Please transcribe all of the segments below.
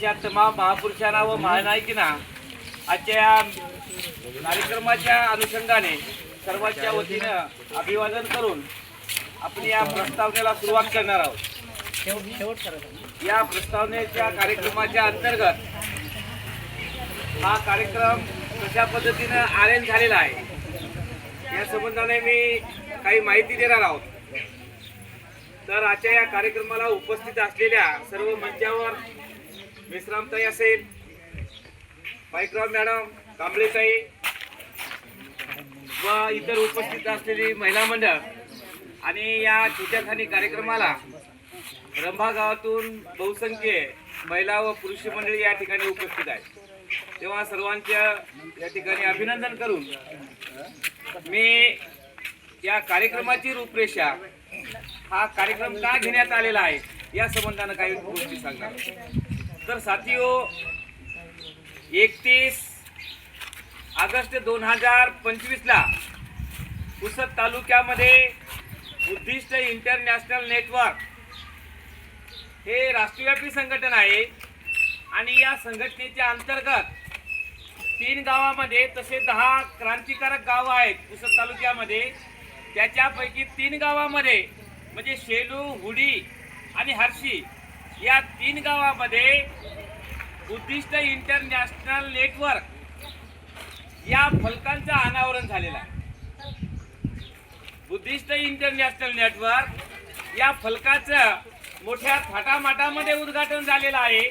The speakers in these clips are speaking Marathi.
आजच्या तमाम महापुरुषांना व महानायिकांना आजच्या या कार्यक्रमाच्या अनुषंगाने सर्वांच्या वतीनं अभिवादन करून आपण या प्रस्तावनेला सुरुवात करणार आहोत. या प्रस्तावनेच्या कार्यक्रमाच्या अंतर्गत हा कार्यक्रम कशा पद्धतीनं अरेंज झालेला आहे या संबंधाने मी काही माहिती देणार आहोत. तर आजच्या या कार्यक्रमाला उपस्थित असलेल्या सर्व मंचावर विश्रामताई असेल. पाईकराव मॅडम कांबळेताई व इतर उपस्थित असलेली महिला मंडळ आणि या छोट्याखानी कार्यक्रमाला रंभा गावातून बहुसंख्य महिला व पुरुष मंडळी या ठिकाणी उपस्थित आहेत. तेव्हा सर्वांच्या या ठिकाणी अभिनंदन करून मी या कार्यक्रमाची रूपरेषा हा कार्यक्रम का घेण्यात आलेला आहे या संबंधानं काही गोष्टी सांगणार तर साथियो एकतीस ऑगस्ट दोन हजार पंचवीसला पुसद तालुक्यामध्ये बुद्धिस्ट इंटरनॅशनल नेटवर्क हे राष्ट्रव्यापी संघटन आहे आणि या संघटनेच्या अंतर्गत तीन गावामध्ये तसे दहा क्रांतिकारक गावं आहेत पुसद तालुक्यामध्ये. त्याच्यापैकी तीन गावामध्ये म्हणजे शेलू हुडी आणि हर्षी या तीन गावामध्ये बुद्धिस्ट इंटरनॅशनल नेटवर्क या फलकांचं अनावरण झालेलं आहे. बुद्धिस्ट इंटरनॅशनल नेटवर्क या फलकाचं मोठ्या थाटामाटामध्ये उद्घाटन झालेलं आहे.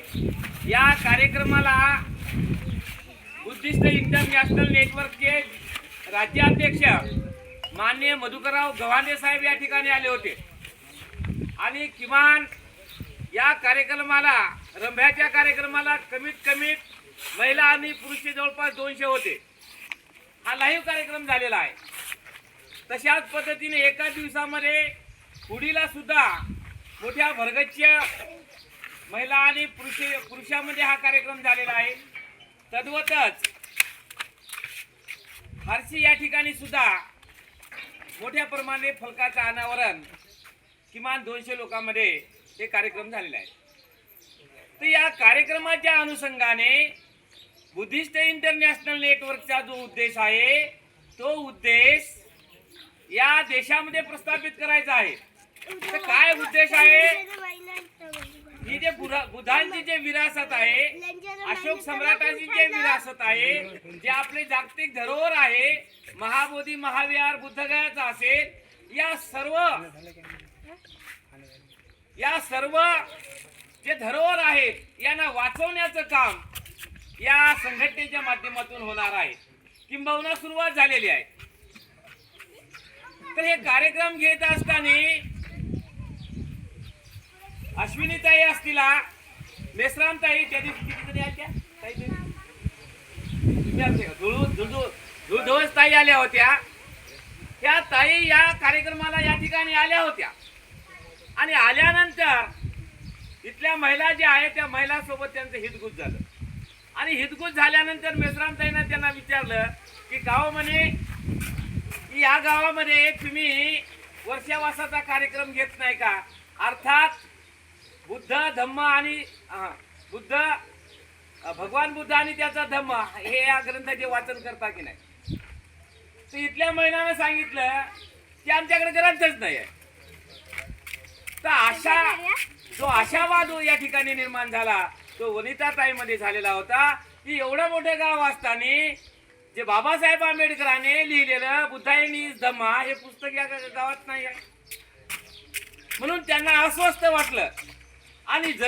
या कार्यक्रमाला बुद्धिस्ट इंटरनॅशनल नेटवर्कचे राज्याध्यक्ष मान्य मधुकरराव गव्हाणे साहेब या ठिकाणी आले होते. आणि किमान या कार्यक्रमाला रंभ्याच्या कार्यक्रमाला कमीत कमी महिला आणि पुरुष जवळपास दोनशे होते. हा लाईव्ह कार्यक्रम झालेला आहे. तशाच पद्धतीने एका दिवसामध्ये पुढीला सुद्धा मोठ्या भरगच्च्या महिला आणि पुरुष पुरुषामध्ये हा कार्यक्रम झालेला आहे. तद्वतच फारसी या ठिकाणी सुद्धा मोठ्या प्रमाणे फलकाचं अनावरण किमान दोनशे लोकांमध्ये हे कार्यक्रम झालेले आहे तर या कार्यक्रमाच्या अनुषंगाने बुद्धिस्ट इंटरनॅशनल नेटवर्कचा जो उद्देश आहे तो उद्देश या देशामध्ये प्रस्थापित करायचा आहे. तर काय उद्देश आहे? ही जे बुधांची बुद्धांची जे विरासत आहे अशोक सम्राटांची जे विरासत आहे जे आपले जागतिक धरोहर आहे महाबोधी महाविहार बुद्धगयाचा असेल या सर्व या सर्व जे धरोहर आहेत यांना वाचवण्याचं काम या संघटनेच्या माध्यमातून होणार आहे. किंबहुना सुरुवात झालेली आहे. तर हे कार्यक्रम घेत असताना अश्विनीताई असतील त्या दिवशी कितीतरी आल्या ताई आल्या होत्या. त्या ताई या कार्यक्रमाला या ठिकाणी आल्या होत्या. आणि आल्यानंतर इथल्या महिला ज्या आहेत त्या महिलासोबत त्यांचं हितगुज झालं. आणि हितगुज झाल्यानंतर मेसरामताईनं त्यांना विचारलं की गाव म्हणे की या गावामध्ये तुम्ही वर्षावासाचा कार्यक्रम घेत नाही का? अर्थात बुद्ध धम्म आणि बुद्ध भगवान बुद्ध आणि त्याचा धम्म हे या ग्रंथाचे वाचन करता की नाही? तर इथल्या महिलानं सांगितलं की आमच्याकडे ग्रंथच नाही आहे. तर आशा जो आशावाद या ठिकाणी निर्माण झाला. तो वनिता ताईमध्ये झालेला होता. की एवढं मोठं गाव असताना जे बाबासाहेब आंबेडकरांनी लिहिलेलं बुद्धायनी धम्मा हे पुस्तक या गावात नाही आहे. म्हणून त्यांना अस्वस्थ वाटलं. आणि जशी